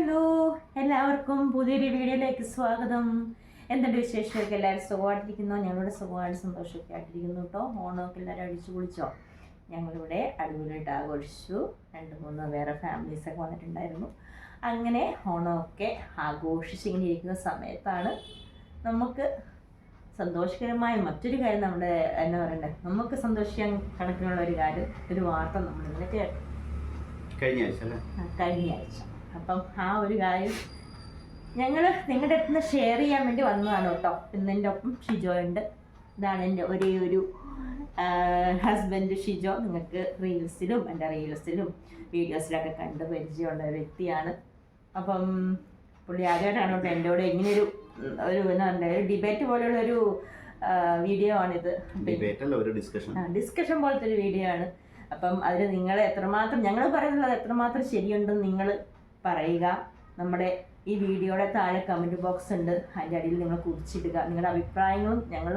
Hello എല്ലാവർക്കും പുതിയൊരു വീഡിയോയിലേക്ക് സ്വാഗതം. എന്തുണ്ട് വിശേഷമൊക്കെ? എല്ലാവരും സുഖമായിട്ടിരിക്കുന്നു? ഞങ്ങളുടെ സുഖമായിട്ട് സന്തോഷമൊക്കെ ആയിട്ടിരിക്കുന്നു കേട്ടോ. ഓണമൊക്കെ എല്ലാവരും അടിച്ചു കുളിച്ചോ ഞങ്ങളിവിടെ അടിപൊളിയായിട്ട് ആഘോഷിച്ചു. രണ്ട് മൂന്ന് വേറെ ഫാമിലീസൊക്കെ വന്നിട്ടുണ്ടായിരുന്നു. അങ്ങനെ ഓണമൊക്കെ ആഘോഷിച്ചിങ്ങനെ ഇരിക്കുന്ന സമയത്താണ് നമുക്ക് സന്തോഷകരമായ മറ്റൊരു കാര്യം നമ്മുടെ എന്താ പറയണ്ടേ? നമുക്ക് സന്തോഷിക്കാൻ കണക്കിനുള്ള ഒരു കാര്യം ഒരു വാർത്ത നമ്മളിങ്ങനെ കേട്ടു. കഴിഞ്ഞ ആഴ്ച കഴിഞ്ഞ ആഴ്ച. അപ്പം ആ ഒരു കാര്യം ഞങ്ങൾ നിങ്ങളുടെ അടുത്ത് നിന്ന് ഷെയർ ചെയ്യാൻ വേണ്ടി വന്നതാണ് കേട്ടോ. ഇന്ന് എന്റെ ഒപ്പം ഷിജോ ഉണ്ട്. ഇതാണ് എന്റെ ഒരേ ഒരു ഹസ്ബൻഡ് ഷിജോ. നിങ്ങൾക്ക് റീൽസിലും എന്റെ റീൽസിലും വീഡിയോസിലൊക്കെ കണ്ട് പരിചയമുള്ള ഒരു വ്യക്തിയാണ്. അപ്പം പുള്ളി ആദ്യമായിട്ടാണ് കേട്ടോ എന്റെ കൂടെ ഇങ്ങനെയൊരു ഒരു എന്താ പറയുക ഒരു ഡിബേറ്റ് പോലെയുള്ള ഒരു വീഡിയോ ആണിത്. ഡിസ്കഷൻ ഡിസ്കഷൻ പോലത്തെ ഒരു വീഡിയോ ആണ്. അപ്പം അതിൽ നിങ്ങൾ എത്രമാത്രം ഞങ്ങൾ പറയുന്നത് എത്രമാത്രം ശരിയുണ്ടെന്ന് നിങ്ങൾ പറയുക. നമ്മുടെ ഈ വീഡിയോയുടെ താഴെ കമന്റ് ബോക്സ് ഉണ്ട്. അതിന്റെ അടിയിൽ നിങ്ങൾ കുറിച്ചിടുക. നിങ്ങളുടെ അഭിപ്രായങ്ങളും ഞങ്ങൾ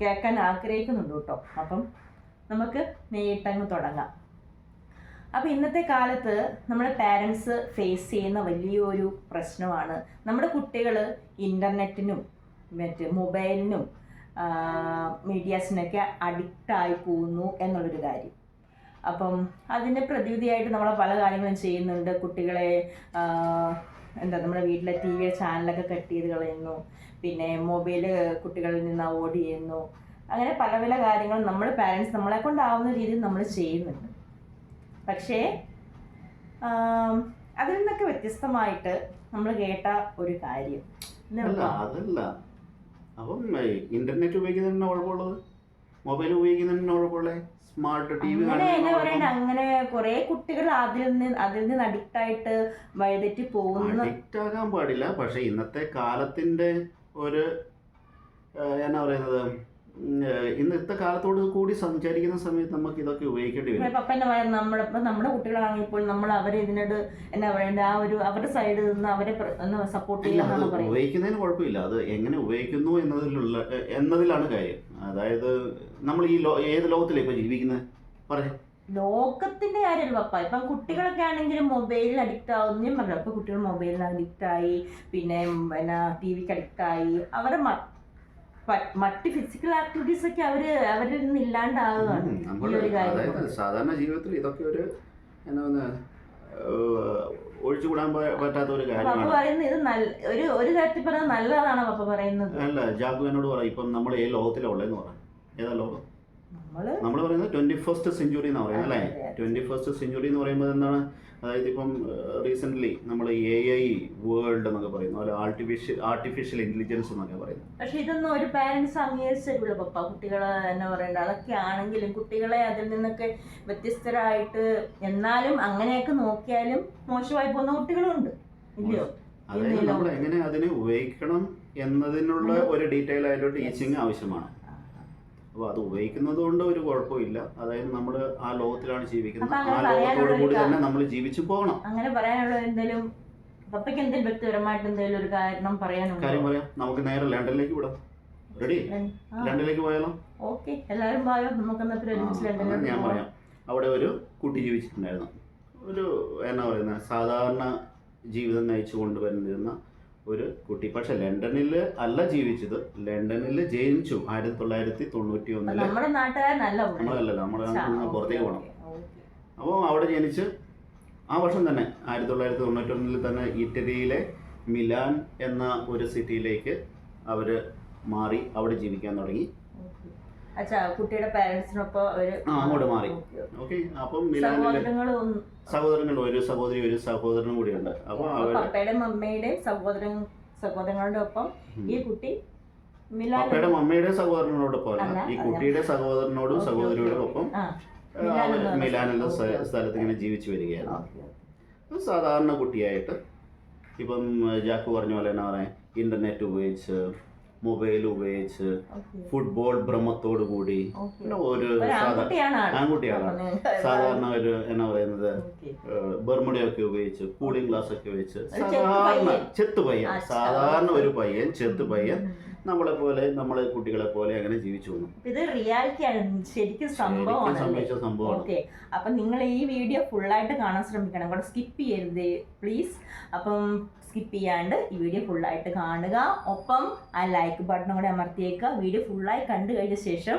കേൾക്കാൻ ആഗ്രഹിക്കുന്നുണ്ട് കേട്ടോ. അപ്പം നമുക്ക് നേരിട്ടങ്ങ് തുടങ്ങാം. അപ്പോൾ ഇന്നത്തെ കാലത്ത് നമ്മുടെ പാരൻസ് ഫേസ് ചെയ്യുന്ന വലിയൊരു പ്രശ്നമാണ്. നമ്മുടെ കുട്ടികൾ ഇന്റർനെറ്റിനും മറ്റ് മൊബൈലിനും മീഡിയാസിനൊക്കെ അഡിക്റ്റായി പോകുന്നു എന്നുള്ളൊരു കാര്യം. അപ്പം അതിന്റെ പ്രതിവിധിയായിട്ട് നമ്മൾ പല കാര്യങ്ങളും ചെയ്യുന്നുണ്ട്. കുട്ടികളെ എന്താ നമ്മുടെ വീട്ടിലെ ടി വിയുടെ ചാനലൊക്കെ കട്ട് ചെയ്ത് കളയുന്നു. പിന്നെ മൊബൈൽ കുട്ടികളിൽ നിന്ന് അവോയ്ഡ് ചെയ്യുന്നു. അങ്ങനെ പല പല കാര്യങ്ങൾ നമ്മൾ പാരൻസ് നമ്മളെ കൊണ്ടാവുന്ന രീതിയിൽ നമ്മൾ ചെയ്യുന്നുണ്ട്. പക്ഷേ അതിൽ നിന്നൊക്കെ വ്യത്യസ്തമായിട്ട് നമ്മൾ കേട്ട ഒരു കാര്യം? അതല്ല. അപ്പം ഇന്റർനെറ്റ് ഉപയോഗിക്കുന്നതിന് കുഴപ്പമുള്ളത്? മൊബൈൽ ഉപയോഗിക്കുന്നതിന് കുഴപ്പമുള്ളത് സ്മാർട്ട് ടി വി അങ്ങനെ കുറെ കുട്ടികൾ അതിൽ നിന്ന് അതിൽ നിന്ന് അഡിക്റ്റ് ആയിട്ട് വഴിതെറ്റി പോകുന്നു. അഡിക്റ്റ് ആകാൻ പാടില്ല. പക്ഷെ ഇന്നത്തെ കാലത്തിന്റെ ഒരു എന്നാ പറയുന്നത് ഇന്നത്തെ കാലത്തോട് കൂടി സഞ്ചരിക്കുന്ന സമയത്ത് നമുക്ക് ഇതൊക്കെ ഉപയോഗിക്കേണ്ടി വരും. പപ്പ എന്നാ പറയുക നമ്മുടെ നമ്മുടെ കുട്ടികളാണെങ്കിൽ നമ്മൾ അവരെ ഇതിനോട് എന്നാ പറയണ്ട ആ ഒരു അവരുടെ സൈഡിൽ നിന്ന് അവരെ സപ്പോർട്ട് പറയുന്നത്. ഉപയോഗിക്കുന്നതിന് കുഴപ്പമില്ല. അത് എങ്ങനെ ഉപയോഗിക്കുന്നു എന്നതിലുള്ള എന്നതിലാണ് കാര്യം. അതായത് നമ്മൾ ഈ ലോ ഏത് ലോകത്തിലാണ് ഇപ്പൊ ജീവിക്കുന്നത്? പറയാം. ലോകത്തിന്റെ കാര്യമല്ല പപ്പ. ഇപ്പം കുട്ടികളൊക്കെ ആണെങ്കിലും മൊബൈലിൽ അഡിക്റ്റ് ആവുന്നു. ഞാൻ പറഞ്ഞു അപ്പൊ കുട്ടികൾ മൊബൈലിൽ അഡിക്റ്റ് ആയി. പിന്നെ എന്നാ ടി വിക്ക് അഡിക്റ്റ് ആയി. അവരുടെ പ- മറ്റ് ഫിസിക്കൽ ആക്ടിവിറ്റീസ് ഒക്കെ അവർ അവരിൽ നിന്ന് ഇല്ലാണ്ടാവുകയാണ് ഉം, ഈ ഒരു കാര്യം. അതായത് സാധാരണ ജീവിതത്തിൽ ഇതൊക്കെ ഒരു എന്നാ ഒഴിച്ചുകൂടാൻ പറ്റാത്ത ഒരു കാര്യമാണ്. പറയുന്നത് ഇത് നല്ല ഒരു ഒരു തരത്തിൽ പറഞ്ഞാൽ നല്ലതാണ് പപ്പ പറയുന്നത്. അല്ല ജാബു എന്നോട് പറ ഇപ്പം നമ്മൾ ഏത് ലോകത്തിലുള്ളതെന്ന് പറഞ്ഞു പറ. ഏതാ ലോകം? നമ്മൾ പറയുന്നത് ട്വന്റി ഫസ്റ്റ് സെഞ്ചുറി എന്ന് പറയുന്നത് അല്ലേ. ട്വന്റി ഫസ്റ്റ് സെഞ്ചുറി എന്ന് പറയുമ്പോൾ എന്താണ്? അതായത് ഇപ്പം റീസെന്റ് നമ്മൾ എ ഐ വേൾഡ് എന്നൊക്കെ പറയുന്നു. അല്ലെ ആർട്ടിഫിഷ്യൽ ആർട്ടിഫിഷ്യൽ ഇന്റലിജൻസ് എന്നൊക്കെ പറയുന്നു. പക്ഷെ ഇതൊന്നും ഒരു പാരന്റ്സ് അംഗീകരിച്ചിട്ടില്ല പപ്പ. കുട്ടികളെ എന്നാ പറയണ്ട. അതൊക്കെ ആണെങ്കിലും കുട്ടികളെ അതിൽ നിന്നൊക്കെ വ്യത്യസ്തരായിട്ട് എന്നാലും അങ്ങനെയൊക്കെ നോക്കിയാലും മോശമായി പോകുന്ന കുട്ടികളുണ്ട്. ഇല്ലയോ? അതായത് നമ്മൾ എങ്ങനെ അതിനെ ഉപയോഗിക്കണം എന്നതിനുള്ള ഒരു ഡീറ്റെയിൽ ആയിട്ടുള്ള ടീച്ചിങ് ആവശ്യമാണ്. അപ്പോൾ അത് ഉപയോഗിക്കുന്നത് കൊണ്ട് ഒരു കുഴപ്പമില്ല. അതായത് നമ്മൾ ആ ലോകത്തിലാണ് ജീവിക്കുന്നത്. ആ ലോകത്തോടു കൂടി തന്നെ നമ്മൾ ജീവിച്ചു പോകണം. അങ്ങനെ പറയാനുള്ള എന്തെങ്കിലും പപ്പയ്ക്ക് എന്തെങ്കിലും വ്യക്തിപരമായിട്ട് എന്തെങ്കിലും ഒരു കാരണം പറയാനുണ്ടോ? കാര്യം പറയാം. നമുക്ക് നേരെ ലണ്ടനിലേക്ക് വിടാം. റെഡി ലണ്ടനിലേക്ക് പോയാലോ? ഓക്കെ. എല്ലാവരും പോയോ? നമുക്ക് ഞാൻ പറയാം. അവിടെ ഒരു കുട്ടി ജീവിച്ചിട്ടുണ്ടായിരുന്നു. ഒരു എന്നാ പറയുന്ന സാധാരണ ജീവിതം നയിച്ചു കൊണ്ടുവരുന്നിരുന്ന ഒരു കുട്ടി. പക്ഷെ ലണ്ടനിൽ അല്ല ജീവിച്ചത്. ലണ്ടനിൽ ജനിച്ചു ആയിരത്തി തൊള്ളായിരത്തി തൊണ്ണൂറ്റി ഒന്നിൽ നമ്മുടെ നാട്ടുകാരനല്ല നമ്മുടെ നാട്ടിൽ നിന്ന് പുറത്തേക്ക് പോകണം. അപ്പോൾ അവിടെ ജനിച്ച് ആ വർഷം തന്നെ ആയിരത്തി തൊള്ളായിരത്തി തൊണ്ണൂറ്റി ഒന്നിൽ തന്നെ ഇറ്റലിയിലെ മിലാൻ എന്ന ഒരു സിറ്റിയിലേക്ക് അവർ മാറി അവിടെ ജീവിക്കാൻ തുടങ്ങി. കുട്ടിയുടെ പാരന്റ്സിനൊപ്പം അങ്ങോട്ട് മാറി. ഓക്കെ അപ്പം മിലാനിലെ സഹോദരങ്ങൾ ഒരു സഹോദരി ഒരു സഹോദരനും കൂടിയുണ്ട്. അപ്പോൾ അപ്പൊ അവർ പപ്പയുടെയും സഹോദരൻ സഹോദരങ്ങളുടെ ഒപ്പം ഈ കുട്ടി പപ്പയുടെ മമ്മയുടെ സഹോദരനോടൊപ്പം അല്ല ഈ കുട്ടിയുടെ സഹോദരനോടും സഹോദരിയോടും ഒപ്പം ഓക്കേ, സ്ഥലത്ത് ഇങ്ങനെ ജീവിച്ചു വരികയായിരുന്നു. സാധാരണ കുട്ടിയായിട്ട് ഇപ്പം ജാക്കു പറഞ്ഞ പോലെ എന്നാ പറയാ ഇന്റർനെറ്റ് ഉപയോഗിച്ച് മൊബൈൽ ഉപയോഗിച്ച്. ഫുട്ബോൾ ഭ്രമത്തോടു കൂടി. പിന്നെ ഒരു ആൺകുട്ടിയാണ് സാധാരണ ഒരു എന്നാ പറയുന്നത്. ബർമുടയൊക്കെ ഉപയോഗിച്ച് കൂളിംഗ് ഗ്ലാസ് ഒക്കെ വെച്ച് സാധാരണ. ചെത്ത് പയ്യൻ. സാധാരണ ഒരു പയ്യൻ ചെത്ത് പയ്യൻ. നമ്മളെ പോലെ നമ്മളെ കുട്ടികളെ പോലെ അങ്ങനെ ജീവിച്ചു ഇത് റിയാലിറ്റി ആണ് ശരിക്കും സംഭവമാണ് സംഭവിച്ച സംഭവമാണ്. ഓക്കെ അപ്പൊ നിങ്ങൾ ഈ വീഡിയോ ഫുള്ളായിട്ട് കാണാൻ ശ്രമിക്കണം. കൂടെ സ്കിപ്പ് ചെയ്യരുത് പ്ലീസ് അപ്പം സ്കിപ്പ് ചെയ്യാണ്ട് ഈ വീഡിയോ ഫുള്ളായിട്ട് കാണുക. ഒപ്പം ആ ലൈക്ക് ബട്ടൺ കൂടെ അമർത്തിയേക്കുക. വീഡിയോ ഫുള്ളായി കണ്ടു കഴിഞ്ഞ ശേഷം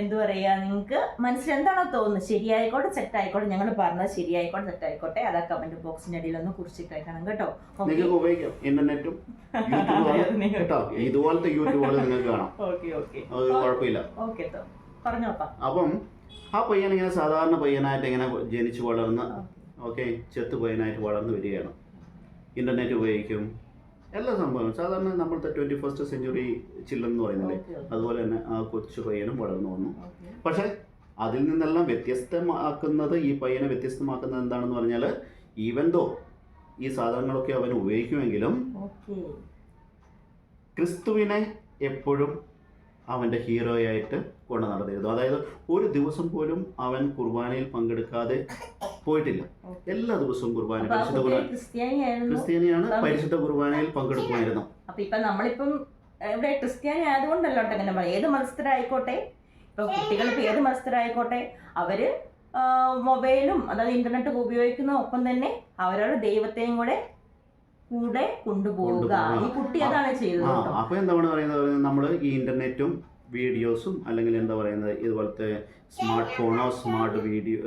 എന്തു പറയുക നിങ്ങൾക്ക് മനസ്സിൽ എന്താണോ തോന്നുന്നത്? ശരിയായിക്കോട്ടെ സെറ്റായിക്കോട്ടെ ഞങ്ങൾ പറഞ്ഞത് ശരിയായിക്കോട്ടെ സെറ്റായിക്കോട്ടെ അതാ അത് ആ കമന്റ് ബോക്സിന്റെ അടിയിൽ ഒന്ന് കുറിച്ചിട്ടേക്കണം കേട്ടോ. നിങ്ങൾക്ക് ഉപയോഗിക്കാം. ഇന്റർനെറ്റും യൂട്യൂബും കേട്ടോ? ഇതുപോലത്തെ യൂട്യൂബുകൾ നിങ്ങൾക്ക് കാണാം. ഓക്കെ ഓക്കെ അത് കുഴപ്പമില്ല. ഓക്കെ പറഞ്ഞോപ്പാ അപ്പം. ആ പയ്യൻ ഇങ്ങനെ സാധാരണ പയ്യനായിട്ട് ഇങ്ങനെ ജനിച്ചു വളർന്ന് ഓക്കെ ചെത്ത് പയ്യനായിട്ട് വളർന്നു വരികയാണ്. ഇന്റർനെറ്റ് ഉപയോഗിക്കും. എല്ലാ സംഭവങ്ങളും. സാധാരണ നമ്മളത്തെ ട്വന്റി ഫസ്റ്റ് സെഞ്ചുറി ചിൽഡ്രൻ എന്ന് പറയുന്നില്ലേ അതുപോലെ തന്നെ ആ കൊച്ചു പയ്യനും വളർന്നു വന്നു. പക്ഷെ അതിൽ നിന്നെല്ലാം വ്യത്യസ്തമാക്കുന്നത് ഈ പയ്യനെ വ്യത്യസ്തമാക്കുന്നത് എന്താണെന്ന് പറഞ്ഞാൽ ഈവൻ ദോ ഈ സാധനങ്ങളൊക്കെ അവൻ ഉപയോഗിക്കുമെങ്കിലും ക്രിസ്തുവിനെ എപ്പോഴും അവന്റെ ഹീറോയായിട്ട് കൊണ്ട് നടന്നിരുന്നു. അതായത് ഒരു ദിവസം പോലും അവൻ കുർബാനയിൽ പങ്കെടുക്കാതെ പോയിട്ടില്ല. എല്ലാ ദിവസവും കുർബാന പരിശുദ്ധ ക്രിസ്ത്യാനിയാണ് പരിശുദ്ധ കുർബാനയിൽ പങ്കെടുക്കുമായിരുന്നു. അപ്പൊ ഇപ്പൊ നമ്മളിപ്പം ഇവിടെ ക്രിസ്ത്യാനി ആയതുകൊണ്ടല്ലോ അങ്ങനെ പറയാം. ഏത് മത്സരായിക്കോട്ടെ ഇപ്പൊ കുട്ടികൾ ഏത് മത്സരായിക്കോട്ടെ അവർ മൊബൈലും അതായത് ഇന്റർനെറ്റ് ഉപയോഗിക്കുന്ന ഒപ്പം തന്നെ അവരവരുടെ ദൈവത്തെയും കൂടെ കൂടെ കൊണ്ടുപോവുക. ഈ കുട്ടി അതാണ് ചെയ്തത് കേട്ടോ അപ്പോൾ എന്താണ് പറയുന്നത് നമ്മൾ ഈ ഇന്റർനെറ്റും വീഡിയോസും അല്ലെങ്കിൽ എന്താ പറയുന്നത് ഇതുപോലത്തെ സ്മാർട്ട് ഫോണോ സ്മാർട്ട് വീഡിയോ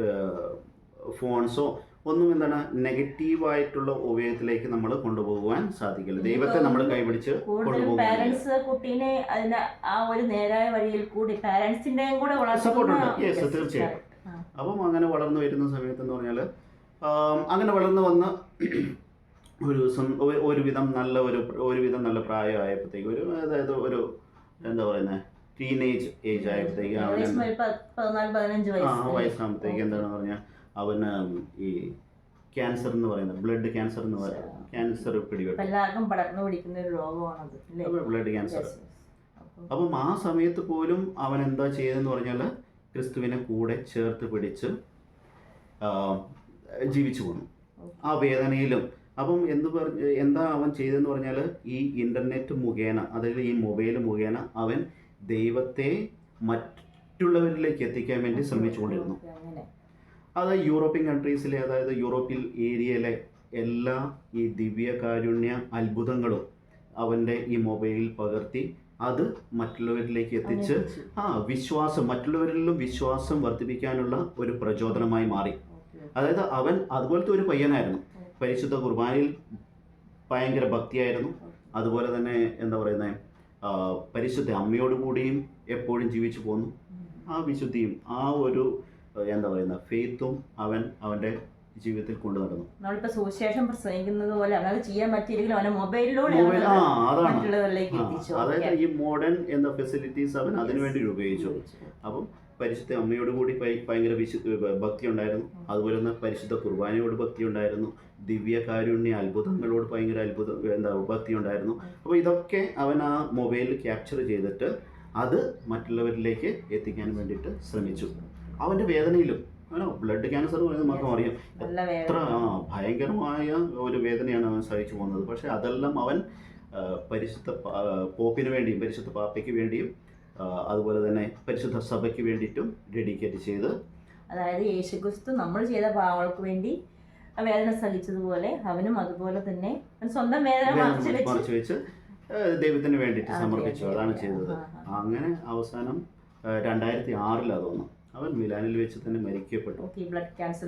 ഫോൺസോ ഒന്നും എന്താണ് നെഗറ്റീവായിട്ടുള്ള ഉപയോഗത്തിലേക്ക് നമ്മൾ കൊണ്ടുപോകുവാൻ സാധിക്കില്ല ദൈവത്തെ നമ്മൾ കൈപിടിച്ച് കൂടുതൽ പാരന്റ്സ് കുട്ടീനെ അതിന് ആ ഒരു നേരായ വഴിയിൽ കൂടി പാരന്റ്സിന്റെയും കൂടെ Support ഉണ്ട്. Yes, Yes, തീർച്ചയായും. correct. ആ. അപ്പം അങ്ങനെ വളർന്നു വരുന്ന സമയത്ത് എന്ന് പറഞ്ഞാൽ അങ്ങനെ വളർന്നു വന്ന് ഒരു ദിവസം ഒരുവിധം നല്ല ഒരു ഒരുവിധം നല്ല പ്രായമായപ്പോഴത്തേക്ക് ഒരു അതായത് ഒരു എന്താ പറയുന്നത് ടീനേജ് ഏജ് ആയപ്പോഴത്തേക്ക് ആ വയസ്സ്. വയസ്സാകുമ്പോഴത്തേക്ക് എന്താണ് പറഞ്ഞാൽ അവന് ഈ ക്യാൻസർ എന്ന് പറയുന്നത് ബ്ലഡ് ക്യാൻസർ എന്ന് പറയുന്നത് ക്യാൻസർ പിടിപെട്ടു. എല്ലാവർക്കും പടർന്നു പിടിക്കുന്ന ഒരു രോഗമാണത് ബ്ലഡ് ക്യാൻസർ. അപ്പം ആ സമയത്ത് പോലും അവൻ എന്താ ചെയ്തതെന്ന് പറഞ്ഞാൽ ക്രിസ്തുവിനെ കൂടെ ചേർത്ത് പിടിച്ച് ജീവിച്ചു പോന്നു. ആ വേദനയിലും അപ്പം എന്ത് പറഞ്ഞ് എന്താ അവൻ ചെയ്തതെന്ന് പറഞ്ഞാൽ ഈ ഇന്റർനെറ്റ് മുഖേന അതായത് ഈ മൊബൈൽ മുഖേന അവൻ ദൈവത്തെ മറ്റുള്ളവരിലേക്ക് എത്തിക്കാൻ വേണ്ടി ശ്രമിച്ചുകൊണ്ടിരുന്നു. അത് യൂറോപ്യൻ കൺട്രീസിലെ അതായത് യൂറോപ്യൻ ഏരിയയിലെ എല്ലാ ഈ ദിവ്യ കാരുണ്യ അത്ഭുതങ്ങളും അവന്റെ ഈ മൊബൈലിൽ പകർത്തി അത് മറ്റുള്ളവരിലേക്ക് എത്തിച്ച് ആ വിശ്വാസം മറ്റുള്ളവരിലും വിശ്വാസം വർദ്ധിപ്പിക്കാനുള്ള ഒരു പ്രചോദനമായി മാറി. അതായത് അവൻ അതുപോലത്തെ ഒരു പയ്യനായിരുന്നു. പരിശുദ്ധ കുർബാനയിൽ ഭയങ്കര ഭക്തിയായിരുന്നു. അതുപോലെ തന്നെ എന്താ പറയുന്നത് പരിശുദ്ധ അമ്മയോട് കൂടിയും എപ്പോഴും ജീവിച്ചു പോന്നു. ആ വിശുദ്ധിയും ആ ഒരു എന്താ പറയുന്ന ഫെയ്ത്തും അവൻ അവന്റെ ജീവിതത്തിൽ കൊണ്ടു നടന്നു. നമ്മളിപ്പോ സുവിശേഷം പ്രസംഗിക്കുന്നത് പോലെ അവനത് ചെയ്യാൻ പറ്റിയില്ലെങ്കിലും അവനെ മൊബൈലിലൂടെ മറ്റുള്ളവരിലേക്ക് എത്തിച്ചു. അതായത് ഈ മോഡേൺ എന്ന ഫെസിലിറ്റീസ് അവൻ അതിനുവേണ്ടി ഉപയോഗിച്ചു. അപ്പം പരിശുദ്ധ അമ്മയോട് കൂടി ഭയ- ഭയങ്കര വിശുദ്ധ ഭക്തി ഉണ്ടായിരുന്നു അതുപോലെ തന്നെ പരിശുദ്ധ കുർബാനയോട് ഭക്തി ഉണ്ടായിരുന്നു ദിവ്യ കാരുണ്യ അത്ഭുതങ്ങളോട് ഭയങ്കര അത്ഭുത എന്താ ഭക്തി ഉണ്ടായിരുന്നു അപ്പോൾ ഇതൊക്കെ അവൻ ആ മൊബൈലിൽ ക്യാപ്ചർ ചെയ്തിട്ട് അത് മറ്റുള്ളവരിലേക്ക് എത്തിക്കാൻ വേണ്ടിയിട്ട് ശ്രമിച്ചു. അവന്റെ വേദനയിലും ആണോ ബ്ലഡ് ക്യാൻസർ പറയുന്നത് നമുക്ക് അറിയാം. എത്ര ഭയങ്കരമായ ഒരു വേദനയാണ് അവൻ സഹിച്ചു പോകുന്നത്. പക്ഷേ അതെല്ലാം അവൻ പരിശുദ്ധ പോപ്പിന് വേണ്ടിയും പരിശുദ്ധ പാപ്പയ്ക്ക് വേണ്ടിയും അതുപോലെ തന്നെ പരിശുദ്ധ സഭയ്ക്ക് വേണ്ടിയിട്ടും ഡെഡിക്കേറ്റ് ചെയ്ത് അതായത് യേശുക്രിസ്തു നമ്മൾ ചെയ്ത പാവങ്ങൾക്ക് വേണ്ടി വേദന സഹിച്ചതുപോലെ അവനും അതുപോലെ തന്നെ സ്വന്തം വേദന മറച്ചു വെച്ച് ദൈവത്തിന് വേണ്ടിയിട്ട് അതെ, സമർപ്പിച്ചു. അതാണ് ചെയ്തത്. അങ്ങനെ അവസാനം രണ്ടായിരത്തി ആറിൽ അതൊന്നും അവൻ മിലാനിൽ വെച്ച് തന്നെ മരിക്കപ്പെട്ടു. ബ്ലഡ് ക്യാൻസർ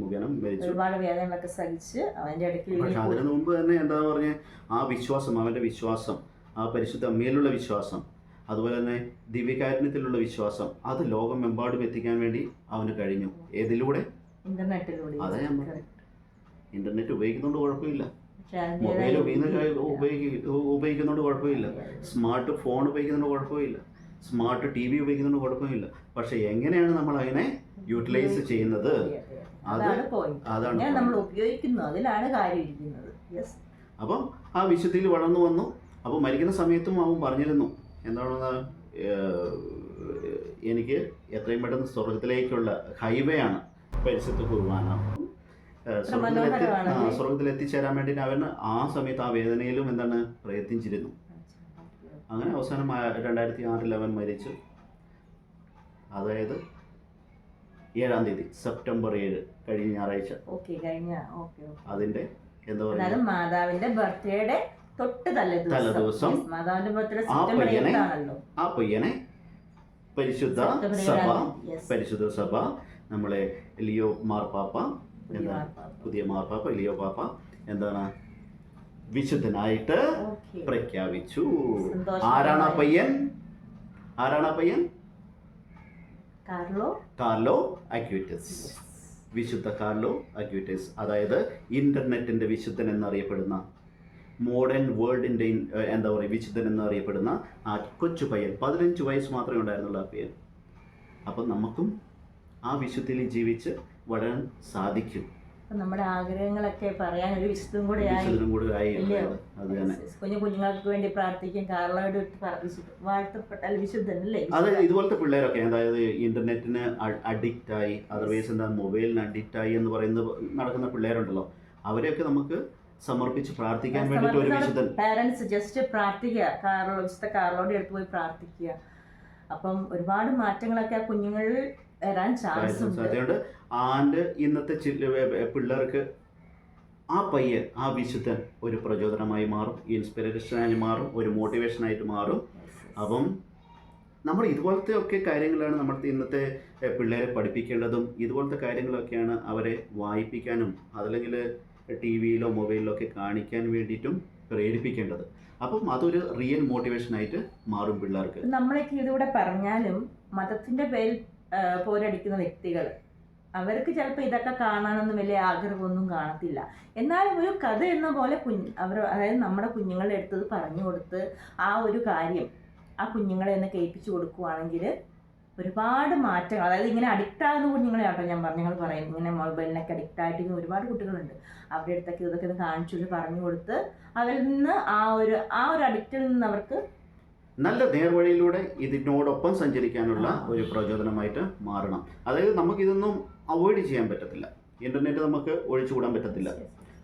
മുഖേന മരിച്ചു. ഒരുപാട് വേദനകളൊക്കെ സഹിച്ച് അവന്റെ ഇടയ്ക്ക് പക്ഷെ അതിനു മുമ്പ് തന്നെ എന്താ പറഞ്ഞ ആ വിശ്വാസം അവന്റെ വിശ്വാസം ആ പരിശുദ്ധ മേലുള്ള വിശ്വാസം അതുപോലെ തന്നെ ദിവ്യകാരുണ്യത്തിലുള്ള വിശ്വാസം അത് ലോകമെമ്പാടും എത്തിക്കാൻ വേണ്ടി അവന് കഴിഞ്ഞു. ഏതിലൂടെ? ഇന്റർനെറ്റിലൂടെ. അതാ ഞാൻ ഇന്റർനെറ്റ് ഉപയോഗിക്കുന്നതുകൊണ്ട് കുഴപ്പമില്ല. മൊബൈൽ ഉപയോഗിക്കുന്ന ഉപയോഗിക്ക ഉപയോഗിക്കുന്നതുകൊണ്ട് കുഴപ്പമില്ല. സ്മാർട്ട് ഫോൺ ഉപയോഗിക്കുന്നതുകൊണ്ട് കുഴപ്പമില്ല. സ്മാർട്ട് ടി വി ഉപയോഗിക്കുന്നതുകൊണ്ട് കുഴപ്പമില്ല. പക്ഷെ എങ്ങനെയാണ് നമ്മൾ അതിനെ യൂട്ടിലൈസ് ചെയ്യുന്നത്? അതാണ് അതാണ് നമ്മൾ ഉപയോഗിക്കുന്നു. അതിലാണ് കാര്യം ഇരിക്കുന്നത്. അപ്പം ആ വിശുദ്ധിയിൽ വളർന്നു വന്നു. അപ്പോൾ മരിക്കുന്ന സമയത്തും അവൻ പറഞ്ഞിരുന്നു എന്താണെന്ന് എനിക്ക് എത്രയും പെട്ടെന്ന് സ്വർഗത്തിലേക്കുള്ള ഹൈവേ ആണ്. പരിശുദ്ധ കുർബാന. സ്വർഗത്തിലെത്തി സ്വർഗത്തിൽ എത്തിച്ചേരാൻ വേണ്ടിയിട്ട് അവൻ ആ സമയത്ത് ആ വേദനയിലും എന്താണ് പ്രയത്നിച്ചിരുന്നു. അങ്ങനെ അവസാനം രണ്ടായിരത്തി ആറിൽ അവൻ മരിച്ചു. അതായത് ഏഴാം തീയതി സെപ്റ്റംബർ ഏഴ് കഴിഞ്ഞ ഞായറാഴ്ച. അതിന്റെ എന്താ പറയുക? മാതാവിന്റെ ബർത്ത്ഡേയുടെ തൊട്ട് തലേദിവസം ആ പയ്യനെ ആ പയ്യനെ പരിശുദ്ധ സഭ. പരിശുദ്ധ സഭ നമ്മളെ ലിയോ മാർപ്പാപ്പ എന്താ. പുതിയ മാർപ്പാപ്പ ലിയോ പാപ്പ എന്താണ്? വിശുദ്ധനായിട്ട് പ്രഖ്യാപിച്ചു. ആരാണ് ആ പയ്യൻ? ആരാണ് ആ പയ്യൻ? കാർലോ? Carlo Acutis. വിശുദ്ധ കാർലോ അക്യൂറ്റസ്. അതായത് ഇന്റർനെറ്റിന്റെ വിശുദ്ധൻ എന്നറിയപ്പെടുന്ന മോഡേൺ വേൾഡിന്റെ ഇൻ- എന്താ പറയുക വിശുദ്ധൻ എന്നറിയപ്പെടുന്ന ആ കൊച്ചു പയ്യൻ പതിനഞ്ച് വയസ്സ് മാത്രമേ ഉണ്ടായിരുന്നുള്ളൂ ആ പയ്യൻ. അപ്പം നമുക്കും ആ വിശുദ്ധിയിൽ ജീവിച്ച് വളരാൻ സാധിക്കും. നമ്മുടെ ആഗ്രഹങ്ങളൊക്കെ പറയാൻ ഒരു വിശുദ്ധം കൂടെ ആയി. കുഞ്ഞു കുഞ്ഞുങ്ങൾക്ക് വേണ്ടി പ്രാർത്ഥിക്കും. പറ- വാഴ്ത്തപ്പെട്ടാൽ വിശുദ്ധൻ അല്ലേ? അത് ഇതുപോലത്തെ പിള്ളേരൊക്കെ അതായത് ഇന്റർനെറ്റിന് അഡിക്റ്റ് ആയി അതർവൈസ് എന്താ മൊബൈലിന് അഡിക്റ്റ് ആയി എന്ന് പറയുന്ന നടക്കുന്ന പിള്ളേരുണ്ടല്ലോ. അവരെയൊക്കെ നമുക്ക് സമർപ്പിച്ച് പ്രാർത്ഥിക്കാൻ വേണ്ടിട്ട് ഒരു വിശുദ്ധൻ പാരന്റ്സ് ജസ്റ്റ് പ്രാർത്ഥിക്കുക. കാർലോ വിശുദ്ധ കാർലോയുടെ അടുത്ത് പോയി പ്രാർത്ഥിക്കുക. അപ്പം ഒരുപാട് മാറ്റങ്ങളൊക്കെ ആ കുഞ്ഞുങ്ങളിൽ വരാൻ ചാൻസ് ഉണ്ട്. സാധ്യതയുണ്ട് ആൻഡ് ഇന്നത്തെ പിള്ളേർക്ക് ആ പയ്യൻ ആ വിശുദ്ധൻ ഒരു പ്രചോദനമായി മാറും ഇൻസ്പിറേഷനായി മാറും ഒരു മോട്ടിവേഷനായിട്ട് മാറും. അപ്പം നമ്മൾ ഇതുപോലത്തെ ഒക്കെ കാര്യങ്ങളാണ് നമ്മൾ ഇന്നത്തെ പിള്ളേരെ പഠിപ്പിക്കേണ്ടതും ഇതുപോലത്തെ കാര്യങ്ങളൊക്കെയാണ് അവരെ വായിപ്പിക്കാനും അതല്ലെങ്കിൽ ടി വിയിലോ മൊബൈലിലോ ഒക്കെ കാണിക്കാൻ വേണ്ടിയിട്ടും പ്രേരിപ്പിക്കേണ്ടത്. അപ്പം അതൊരു റിയൽ മോട്ടിവേഷൻ ആയിട്ട് മാറും പിള്ളേർക്ക്. നമ്മളൊക്കെ ഇതിവിടെ പറഞ്ഞാലും മതത്തിന്റെ പേരിൽ പോരടിക്കുന്ന വ്യക്തികൾ അവർക്ക് ചിലപ്പോൾ ഇതൊക്കെ കാണാനൊന്നും വലിയ ആഗ്രഹമൊന്നും കാണത്തില്ല. എന്നാലും ഒരു കഥ എന്ന പോലെ കുഞ്ഞ് അവർ അതായത് നമ്മുടെ കുഞ്ഞുങ്ങളുടെ അടുത്തത് പറഞ്ഞു കൊടുത്ത് ആ ഒരു കാര്യം ആ കുഞ്ഞുങ്ങളെ ഒന്ന് കേൾപ്പിച്ചു കൊടുക്കുവാണെങ്കിൽ ഒരുപാട് മാറ്റങ്ങൾ അതായത് ഇങ്ങനെ അഡിക്റ്റ് ആകുന്ന കുഞ്ഞുങ്ങളെ ആട്ടോ ഞാൻ പറഞ്ഞു ഞങ്ങൾ പറയും. ഇങ്ങനെ മൊബൈലിനൊക്കെ അഡിക്റ്റ് ആയിട്ട് ഒരുപാട് കുട്ടികളുണ്ട്. അവരുടെ അടുത്തൊക്കെ ഇതൊക്കെ ഒന്ന് കാണിച്ചു പറഞ്ഞു കൊടുത്ത് അവരിൽ നിന്ന് ആ ഒരു ആ ഒരു അഡിക്റ്റിൽ നിന്ന് അവർക്ക് നല്ല നേർവഴിയിലൂടെ ഇതിനോടൊപ്പം സഞ്ചരിക്കാനുള്ള ഒരു പ്രചോദനമായിട്ട് മാറണം. അതായത് നമുക്ക് ഇതൊന്നും അവോയ്ഡ് ചെയ്യാൻ പറ്റത്തില്ല. ഇന്റർനെറ്റ് നമുക്ക് ഒഴിച്ചുകൂടാൻ പറ്റത്തില്ല.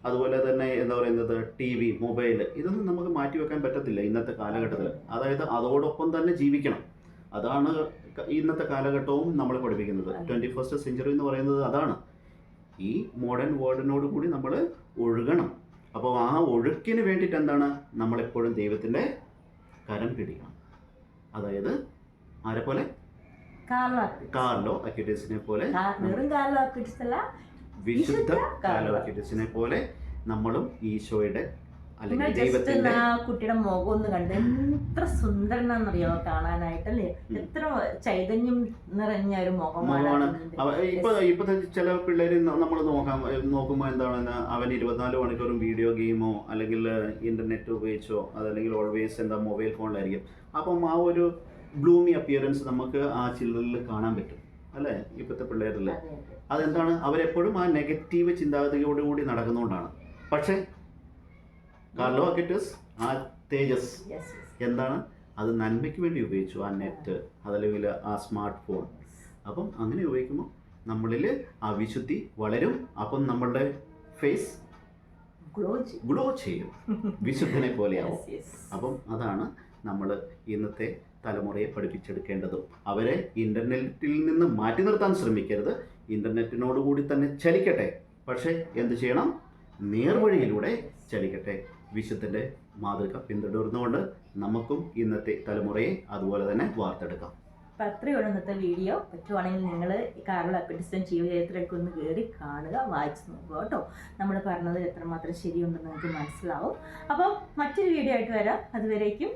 അതുപോലെ തന്നെ എന്താ പറയുന്നത് ടി വി മൊബൈൽ ഇതൊന്നും നമുക്ക് മാറ്റി വെക്കാൻ പറ്റത്തില്ല ഇന്നത്തെ കാലഘട്ടത്തിൽ അതായത് അതോടൊപ്പം തന്നെ ജീവിക്കണം. അതാണ് ഇന്നത്തെ കാലഘട്ടവും നമ്മൾ പഠിപ്പിക്കുന്നത്. ട്വന്റി ട്വന്റി ഫസ്റ്റ് സെഞ്ചുറി എന്ന് പറയുന്നത് അതാണ്. ഈ മോഡേൺ വേൾഡിനോട് കൂടി നമ്മൾ ഒഴുകണം. അപ്പോൾ ആ ഒഴുക്കിന് വേണ്ടിയിട്ട് എന്താണ്? നമ്മളെപ്പോഴും ദൈവത്തിന്റെ കരം പിടിക്കണം. അതായത് ആരെ പോലെ? കാർലോ അക്യൂറ്റസിനെ പോലെ വിശുദ്ധ കാലോ കാർലോ കാർലോ. പോലെ നമ്മളും ഈശോയുടെ കുട്ടിയുടെ മുഖം ഒന്ന് കണ്ട് എത്ര സുന്ദരനാന്നറിയോ കാണാനായിട്ട് അല്ലേ? എത്ര ചൈതന്യം നിറഞ്ഞ ഒരു മുഖമാണ് ഇപ്പൊ ഇപ്പോഴത്തെ ചില പിള്ളേര് നമ്മൾ നോക്കാം നോക്കുമ്പോൾ എന്താണ് അവൻ ഇരുപത്തിനാല് മണിക്കൂറും വീഡിയോ ഗെയിമോ അല്ലെങ്കിൽ ഇന്റർനെറ്റ് ഉപയോഗിച്ചോ അതല്ലെങ്കിൽ ഓൾവേസ് എന്താ മൊബൈൽ ഫോണിലായിരിക്കും അപ്പം ആ ഒരു ബ്ലൂമി അപ്പിയറൻസ് നമുക്ക് ആ ചില്ലറിൽ കാണാൻ പറ്റും അല്ലേ? ഇപ്പോഴത്തെ പിള്ളേരിൽ അതെ. അതെന്താണ്? അവരെപ്പോഴും ആ നെഗറ്റീവ് ചിന്താഗതിയോടുകൂടി നടക്കുന്നതുകൊണ്ടാണ് പക്ഷേ കാർലോ അക്കറ്റസ് ആ തേജസ്. എന്താണ്? അത് നന്മയ്ക്ക് വേണ്ടി ഉപയോഗിച്ചു ആ നെറ്റ് അതല്ലെങ്കിൽ ആ സ്മാർട്ട് ഫോൺ അപ്പം അങ്ങനെ ഉപയോഗിക്കുമ്പോൾ നമ്മളിൽ ആ വിശുദ്ധി വളരും. അപ്പം നമ്മളുടെ ഫേസ്. ഗ്ലോ ചെയ്യും. വിശുദ്ധനെ പോലെയാവും. അപ്പം അതാണ് നമ്മൾ ഇന്നത്തെ തലമുറയെ പഠിപ്പിച്ചെടുക്കേണ്ടതും. അവരെ ഇന്റർനെറ്റിൽ നിന്ന് മാറ്റി നിർത്താൻ ശ്രമിക്കരുത്. ഇന്റർനെറ്റിനോടുകൂടി തന്നെ ചലിക്കട്ടെ. പക്ഷേ എന്ത് ചെയ്യണം? നേർവഴിയിലൂടെ ചലിക്കട്ടെ. വിശുദ്ധന്റെ മാതൃക പിന്തുടർന്നുകൊണ്ട് നമുക്കും ഇന്നത്തെ തലമുറയെ അതുപോലെ തന്നെ വാർത്തെടുക്കാം. അപ്പം അത്രയുള്ള ഇന്നത്തെ വീഡിയോ. പറ്റുവാണെങ്കിൽ നിങ്ങൾ കാർലോ അക്വിറ്റിസം ജീവചരിത്രമൊക്കെ ഒന്ന് കയറി കാണുക വായിച്ച് നോക്കുക കേട്ടോ. നമ്മൾ പറഞ്ഞത് എത്രമാത്രം ശരിയുണ്ടെന്ന് നിങ്ങൾക്ക് മനസ്സിലാവും. അപ്പം മറ്റൊരു വീഡിയോ ആയിട്ട് വരാം. അതുവരേക്കും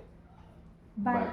ബൈ.